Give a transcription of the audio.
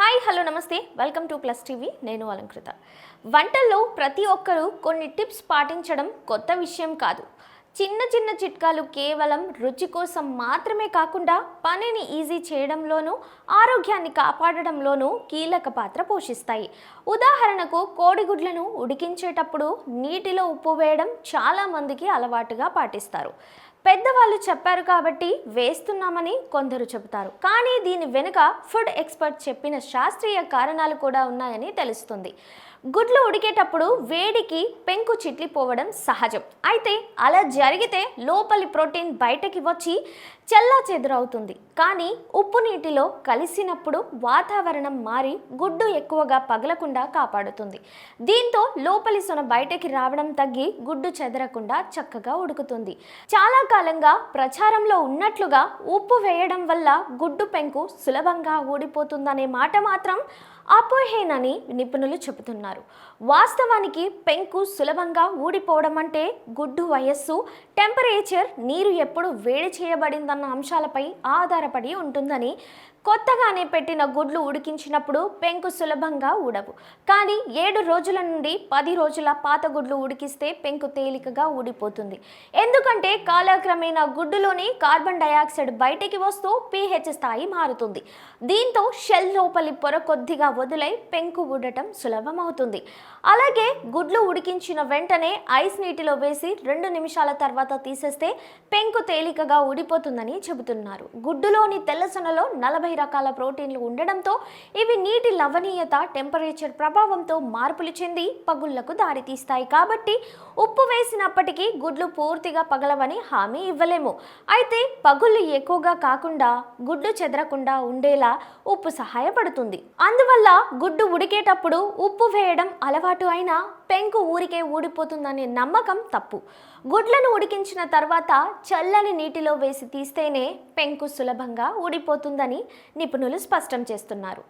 Hi hello నమస్తే. Welcome to plus TV నేను అలంకృత. వంటల్లో ప్రతి ఒక్కరూ కొన్ని టిప్స్ పాటించడం కొత్త విషయం కాదు. చిన్న చిన్న చిట్కాలు కేవలం రుచి కోసం మాత్రమే కాకుండా పనిని ఈజీ చేయడంలోనూ ఆరోగ్యాన్ని కాపాడడంలోనూ కీలక పాత్ర పోషిస్తాయి. ఉదాహరణకు కోడిగుడ్లను ఉడికించేటప్పుడు నీటిలో ఉప్పు వేయడం చాలామందికి అలవాటుగా పాటిస్తారు. పెద్దవాళ్ళు చెప్పారు కాబట్టి వేస్తున్నామని కొందరు చెబుతారు. కానీ దీని వెనుక ఫుడ్ ఎక్స్పర్ట్ చెప్పిన శాస్త్రీయ కారణాలు కూడా ఉన్నాయని తెలుస్తుంది. గుడ్లు ఉడికేటప్పుడు వేడికి పెంకు చిట్లిపోవడం సహజం. అయితే అలా జరిగితే లోపలి ప్రోటీన్ బయటకి వచ్చి చల్లా చెదురవుతుంది. కానీ ఉప్పు నీటిలో కలిసినప్పుడు వాతావరణం మారి గుడ్డు ఎక్కువగా పగలకుండా కాపాడుతుంది. దీంతో లోపలి సొన బయటకి రావడం తగ్గి గుడ్డు చెదరకుండా చక్కగా ఉడుకుతుంది. చాలా కాలంగా ప్రచారంలో ఉన్నట్లుగా ఉప్పు వేయడం వల్ల గుడ్డు పెంకు సులభంగా ఊడిపోతుందనే మాట మాత్రం అపోహేనని నిపుణులు చెబుతున్నారు. వాస్తవానికి పెంకు సులభంగా ఊడిపోవడం అంటే గుడ్డు వయస్సు టెంపరేచర్ నీరు ఎప్పుడు వేడి చేయబడిందన్న అంశాలపై ఆధారపడి ఉంటుందని కొత్తగానే పెట్టిన గుడ్లు ఉడికించినప్పుడు పెంకు సులభంగా ఊడవు. కానీ ఏడు రోజుల నుండి పది రోజుల పాత గుడ్లు ఉడికిస్తే పెంకు తేలికగా ఊడిపోతుంది. ఎందుకంటే కాలక్రమేణా గుడ్డులోని కార్బన్ డయాక్సైడ్ బయటికి వస్తూ పీహెచ్ స్థాయి మారుతుంది. దీంతో షెల్ లోపలి పొర కొద్దిగా వదిలై పెంకు ఊడటం సులభమవుతుంది. అలాగే గుడ్లు ఉడికించిన వెంటనే ఐస్ నీటిలో వేసి రెండు నిమిషాల తర్వాత తీసేస్తే పెంకు తేలికగా ఊడిపోతుందని చెబుతున్నారు. గుడ్డులోని తెల్లసొనలో నలభై రకాల ప్రోటీన్లు ఉండడంతో ఇవి నీటి లవణీయత టెంపరేచర్ ప్రభావంతో మార్పులు చెంది పగుళ్ళకు దారితీస్తాయి. కాబట్టి ఉప్పు వేసినప్పటికీ గుడ్లు పూర్తిగా పగలవని హామీ ఇవ్వలేము. అయితే పగుళ్ళు ఎక్కువగా కాకుండా గుడ్డు చెదరకుండా ఉండేలా ఉప్పు సహాయపడుతుంది. అందువల్ల అందువల్ల గుడ్డు ఉడికేటప్పుడు ఉప్పు వేయడం అలవాటు అయినా పెంకు ఊరికే ఊడిపోతుందనే నమ్మకం తప్పు. గుడ్లను ఉడికించిన తర్వాత చల్లని నీటిలో వేసి తీస్తేనే పెంకు సులభంగా ఊడిపోతుందని నిపుణులు స్పష్టం చేస్తున్నారు.